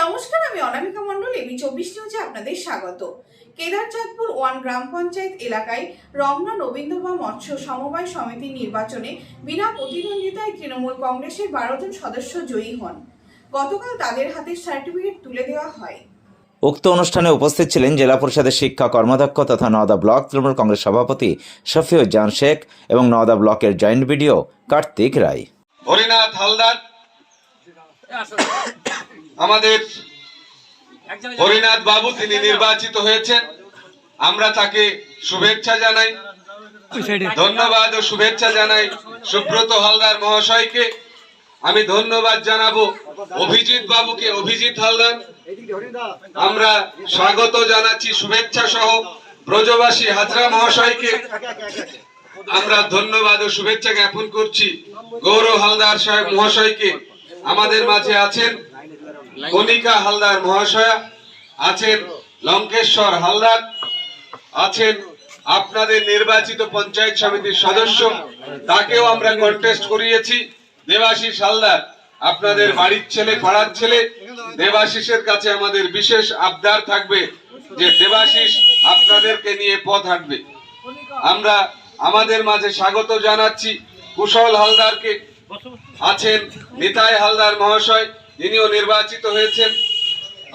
নমস্কার আমি অনামিকা মণ্ডল এবি চব্বিশ নিউজে আপনাদের স্বাগত। কেদারচাঁদপুর ওয়ান গ্রাম পঞ্চায়েত এলাকায় রমনা নবীন্দ্রবা মৎস্য সমবায় সমিতির নির্বাচনে বিনা প্রতিদ্বন্দ্বিতায় তৃণমূল কংগ্রেসের বারো জন সদস্য জয়ী হন। গতকাল তাদের হাতে সার্টিফিকেট তুলে দেওয়া হয়। উক্ত অনুষ্ঠানে উপস্থিত ছিলেন জেলা পরিষদের শিক্ষা কর্মাধ্যক্ষ তথা নওদা ব্লক তৃণমূল কংগ্রেস সভাপতি শফিউজ্জান শেখ এবং নওদা ব্লকের জয়েন্ট বিডিও কার্তিক রায়। হরিনাথ হালদার। আমাদের হরিনাথ বাবু তিনি নির্বাচিত হয়েছেন। আমরা তাকে শুভেচ্ছা জানাই। ধন্যবাদ ও শুভেচ্ছা জানাই সুব্রত হালদার মহাশয়কে। আমি ধন্যবাদ জানাব অভিজিৎ বাবুকে। অভিজিৎ হালদার আমরা স্বাগত জানাচ্ছি শুভেচ্ছা সহ ব্রজবাসী হাজরা মহাশয়কে। আমরা ধন্যবাদ ও শুভেচ্ছা জ্ঞাপন করছি গৌরব হালদার সাহেব মহাশয়কে। আমাদের মাঝে আছেন কণিকা হালদার মহাশয়া, আছেন লঙ্কেশ্বর হালদার, আছেন আপনাদের নির্বাচিত পঞ্চায়েত সমিতির সদস্য, তাকেও আমরা কন্টেস্ট করিয়েছি। দেবাশিস হালদার, আপনাদের বাড়ির ছেলে, পাড়ার ছেলে, দেবাশিসের কাছে আমাদের বিশেষ আবদার থাকবে যে দেবাশিস আপনাদেরকে নিয়ে পথ হাঁটবে। আমরা আমাদের মাঝে স্বাগত জানাচ্ছি। কুশল হালদারকে, আছেন নিতাই হালদার মহাশয় তিনিও নির্বাচিত হয়েছেন।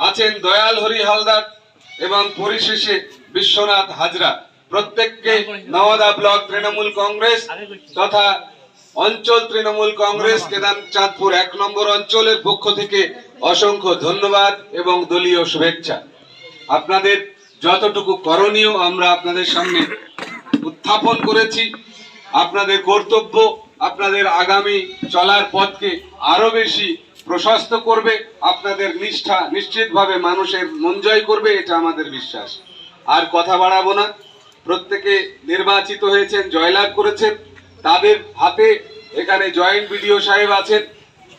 আছেন দয়াল হরি হালদার এবং পরিশেষে বিশ্বনাথ হাজরা। প্রত্যেককে নওদা ব্লক তৃণমূল কংগ্রেস তথা অঞ্চল তৃণমূল কংগ্রেস কেদার চাঁদপুর এক নম্বর অঞ্চলের পক্ষ থেকে অসংখ্য ধন্যবাদ এবং দলীয় শুভেচ্ছা। আপনাদের যতটুকু করণীয় আমরা আপনাদের সামনে উত্থাপন করেছি। আপনাদের কর্তব্য, আপনাদের আগামী চলার পথকে আরও বেশি প্রশস্ত করবে, আপনাদের নিষ্ঠা নিশ্চিতভাবে মানুষের মন জয় করবে, এটা আমাদের বিশ্বাস। আর কথা বাড়াবো না। প্রত্যেকে নির্বাচিত হয়েছেন, জয়লাভ করেছেন। তাদের হাতে এখানে জয়েন্ট বিডিও সাহেব আছেন,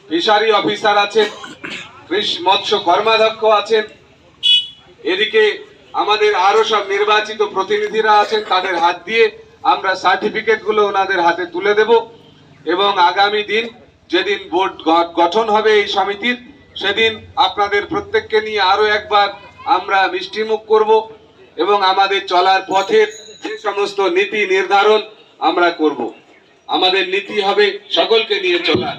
ফিশারি অফিসার আছেন মৎস্য কর্মাধ্যক্ষ আছেন। এদিকে আমাদের আরও সব নির্বাচিত প্রতিনিধিরা আছেন, তাদের হাত দিয়ে আমরা সার্টিফিকেটগুলো ওনাদের হাতে তুলে দেব। এবং আগামী দিন যেদিন বোর্ড গঠন হবে এই সমিতির, সেদিন আপনাদের প্রত্যেককে নিয়ে আরও একবার আমরা মিষ্টিমুখ করব এবং আমাদের চলার পথের যে সমস্ত নীতি নির্ধারণ আমরা করব। আমাদের নীতি হবে সকলকে নিয়ে চলা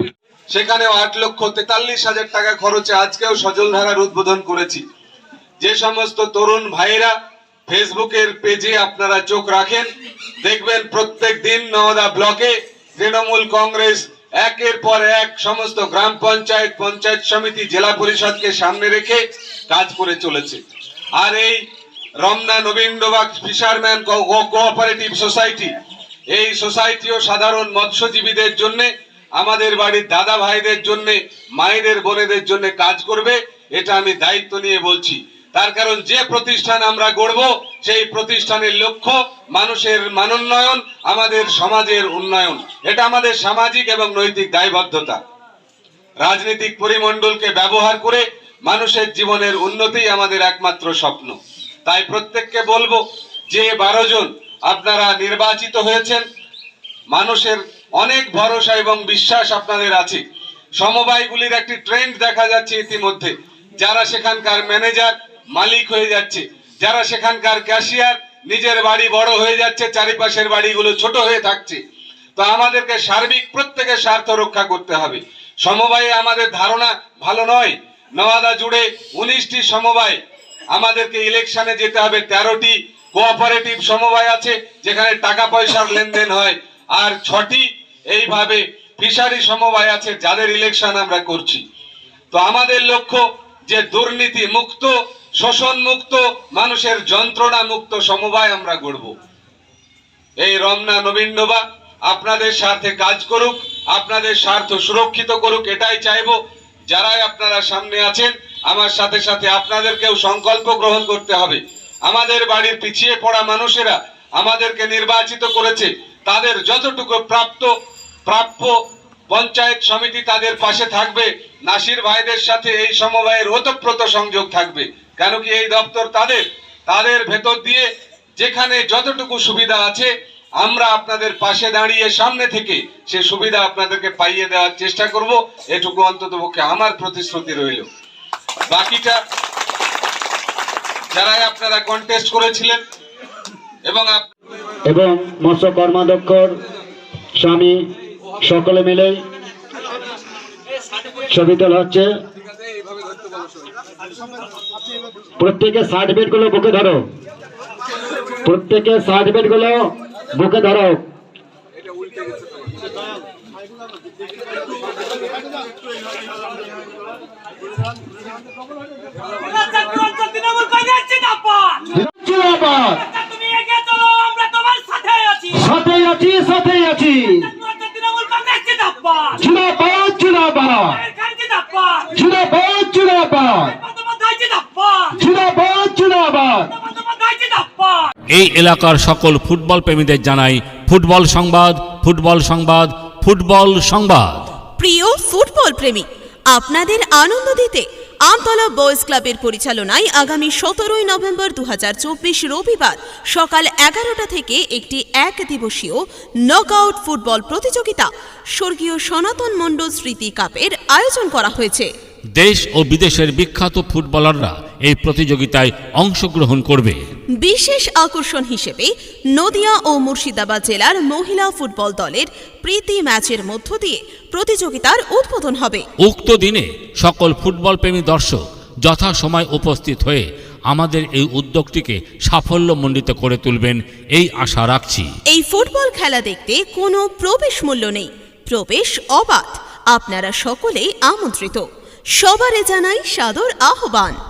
সেখানেও আট লক্ষ তেতাল্লিশ হাজার টাকা খরচে আজকেও সজল ধারার উদ্বোধন করেছি। যে সমস্ত তরুণ ভাইয়েরা ফেসবুকের পেজে আপনারা চোখ রাখেন, দেখবেন প্রত্যেক দিন নওদা ব্লকে তৃণমূল কংগ্রেস একের পর এক সমস্ত গ্রাম পঞ্চায়েত পঞ্চায়েত সমিতি, জেলা পরিষদকে সামনে রেখে কাজ করে চলেছে। আর এই Ramna Nabindrabag fisherman cooperative society, এই সোসাইটিও সাধারণ মৎস্যজীবীদের জন্য, আমাদের বাড়ির দাদা ভাইদের জন্য, মায়েদের, বোনেদের জন্য কাজ করবে, এটা আমি দায়িত্ব নিয়ে বলছি। তার কারণ যে প্রতিষ্ঠান আমরা গড়ব, সেই প্রতিষ্ঠানের লক্ষ্য মানুষের মানোন্নয়ন, আমাদের সমাজের উন্নয়ন। এটা আমাদের সামাজিক এবং নৈতিক দায়বদ্ধতা। রাজনৈতিক পরিমণ্ডলকে ব্যবহার করে মানুষের জীবনের উন্নতি আমাদের একমাত্র স্বপ্ন। তাই প্রত্যেককে বলব, যে বারো জন আপনারা নির্বাচিত হয়েছেন, মানুষের অনেক ভরসা এবং বিশ্বাস আপনাদের আছে। সমবায়গুলির একটি ট্রেন্ড দেখা যাচ্ছে ইতিমধ্যে। যারা সেখানকার ম্যানেজার মালিক হয়ে যাচ্ছে। যারা সেখানকার ক্যাশিয়ার, নিজের বাড়ি বড় হয়ে যাচ্ছে, চারিপাশের বাড়িগুলো ছোট হয়ে থাকছে। তো আমাদেরকে সার্বিক প্রত্যেকের স্বার্থ রক্ষা করতে হবে। সমবায়ে আমাদের ধারণা ভালো নয়। নওয়াদা জুড়ে উনিশটি সমবায়। আমাদেরকে ইলেকশনে যেতে হবে। তেরোটি কোঅপারেটিভ সমবায় আছে, যেখানে টাকা পয়সার লেনদেন হয়। আর ছটি এইভাবে ফিশারি সমবায় আছে, যাদের ইলেকশন আমরা করছি। তো আমাদের লক্ষ্য যে দুর্নীতি মুক্ত শোষণ মুক্ত, মানুষের যন্ত্রণা মুক্ত সমবায় আমরা গড়ব। এই রমনা নবীনবা আপনাদের স্বার্থে কাজ করুক, আপনাদের স্বার্থ সুরক্ষিত করুক, এটাই চাইব। যারাই আপনারা সামনে আছেন, আমার সাথে সাথে আপনাদেরকেও সংকল্প গ্রহণ করতে হবে। আমাদের বাড়ির পিছিয়ে পড়া মানুষেরা আমাদেরকে নির্বাচিত করেছে। তাদের যতটুকু প্রাপ্ত, প্রাপ্য পঞ্চায়েত সমিতি তাদের পাশে থাকবে। নাসির ভাইদের সাথে এই সমবায়ের ওতপ্রোত সংযোগ থাকবে। কেন কি এই দপ্তর তাদের? তাদের ভেতর দিয়ে যেখানে যতটুকু সুবিধা আছে, আমরা আপনাদের পাশে দাঁড়িয়ে সামনে থেকে সে সুবিধা আপনাদেরকে পাইয়ে দেওয়ার চেষ্টা করব। এটুকু অন্তত পক্ষে আমার প্রতিশ্রুতি রইল। বাকিটা যারাই আপনারা কন্টেস্ট করেছিলেন এবং এবং মৎস্য কর্মাধ্যক্ষর স্বামী সকলে মিলেই ছবি তোলা হচ্ছে প্রত্যেকে সার্টিফিকেটগুলো বুকে ধরো। প্রত্যেকে সার্টিফিকেটগুলো বুকে ধরো। সাথে আছি সাথে আছি। জিন্দাবাদ। জিন্দাবাদ। জিন্দাবাদ জিন্দাবাদ। জিন্দাবাদ। এই এলাকার সকল ফুটবল প্রেমীদের জানাই ফুটবল সংবাদ ফুটবল সংবাদ ফুটবল সংবাদ। প্রিয় ফুটবল প্রেমী আপনাদের আনন্দ দিতে আমতলা বয়েজ ক্লাবের পরিচালনায় আগামী সতেরোই নভেম্বর দুহাজার চব্বিশ রবিবার সকাল এগারোটা থেকে একটি এক দিবসীয় নকআউট ফুটবল প্রতিযোগিতা স্বর্গীয় সনাতন মণ্ডল স্মৃতি কাপের আয়োজন করা হয়েছে। দেশ ও বিদেশের বিখ্যাত ফুটবলাররা এই প্রতিযোগিতায় অংশগ্রহণ করবে। বিশেষ আকর্ষণ হিসেবে নদিয়া ও মুর্শিদাবাদ জেলার মহিলা ফুটবল দলের প্রীতি ম্যাচের মধ্য দিয়ে প্রতিযোগিতার উদ্বোধন হবে। উক্ত দিনে সকল ফুটবল প্রেমী দর্শক যথাসময় উপস্থিত হয়ে আমাদের এই উদ্যোগটিকে সাফল্যমণ্ডিত করে তুলবেন এই আশা রাখছি। এই ফুটবল খেলা দেখতে কোনো প্রবেশ মূল্য নেই। প্রবেশ অবাধ। আপনারা সকলেই আমন্ত্রিত। সবারে জানাই সাদর আহ্বান।